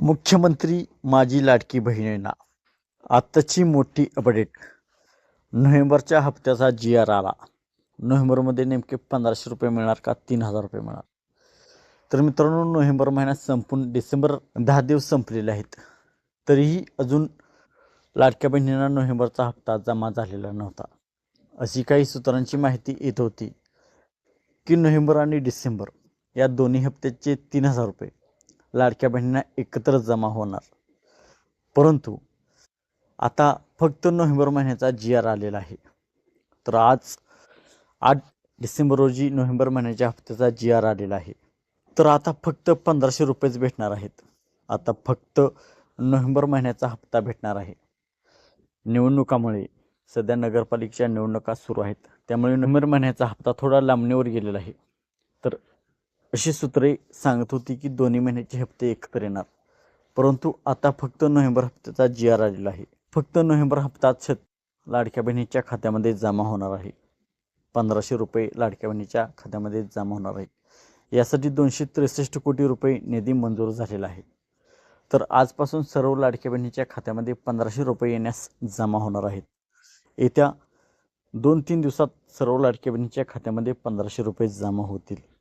मुख्यमंत्री माझी लाडकी बहिणींना आत्ताची मोठी अपडेट. नोव्हेंबरच्या हप्त्याचा जी आर आला. नोव्हेंबरमध्ये नेमके पंधराशे रुपये मिळणार का? तीन हजार रुपये मिळणार. तर मित्रांनो नोव्हेंबर महिन्यात संपून डिसेंबर दहा दिवस संपलेले आहेत. तरीही अजून लाडक्या बहिणींना नोव्हेंबरचा हप्ता जमा झालेला नव्हता. अशी काही सूत्रांची माहिती येत होती की नोव्हेंबर आणि डिसेंबर या दोन्ही हप्त्याचे तीन हजार रुपये. लाडक्या बहिणींना एकत्र जमा होणार. परंतु आता फक्त नोव्हेंबर महिन्याचा जी आर आलेला आहे. तर आज आठ डिसेंबर रोजी नोव्हेंबर महिन्याच्या हप्त्याचा जी आर आलेला आहे. तर आता फक्त पंधराशे रुपयेच भेटणार आहेत. आता फक्त नोव्हेंबर महिन्याचा हप्ता भेटणार आहे. निवडणुकामुळे सध्या नगरपालिकेच्या निवडणुका सुरू आहेत. त्यामुळे नोव्हेंबर महिन्याचा हप्ता थोडा लांबणीवर गेलेला आहे. अशी सूत्रे सांगत होती की दोन्ही महिन्याचे हप्ते एकत्र येणार. परंतु आता फक्त नोव्हेंबर हप्त्याचा जी आर आलेला आहे. फक्त नोव्हेंबर हप्ताच शेत लाडक्या बहिणीच्या खात्यामध्ये जमा होणार आहे. पंधराशे रुपये लाडक्या बहिणीच्या खात्यामध्ये जमा होणार आहे. यासाठी दोनशे त्रेसष्ट कोटी रुपये निधी मंजूर झालेला आहे. तर आजपासून सर्व लाडक्या बहिणीच्या खात्यामध्ये पंधराशे रुपये येण्यास जमा होणार आहेत. येत्या दोन तीन दिवसात सर्व लाडक्या बहिणीच्या खात्यामध्ये पंधराशे रुपये जमा होतील.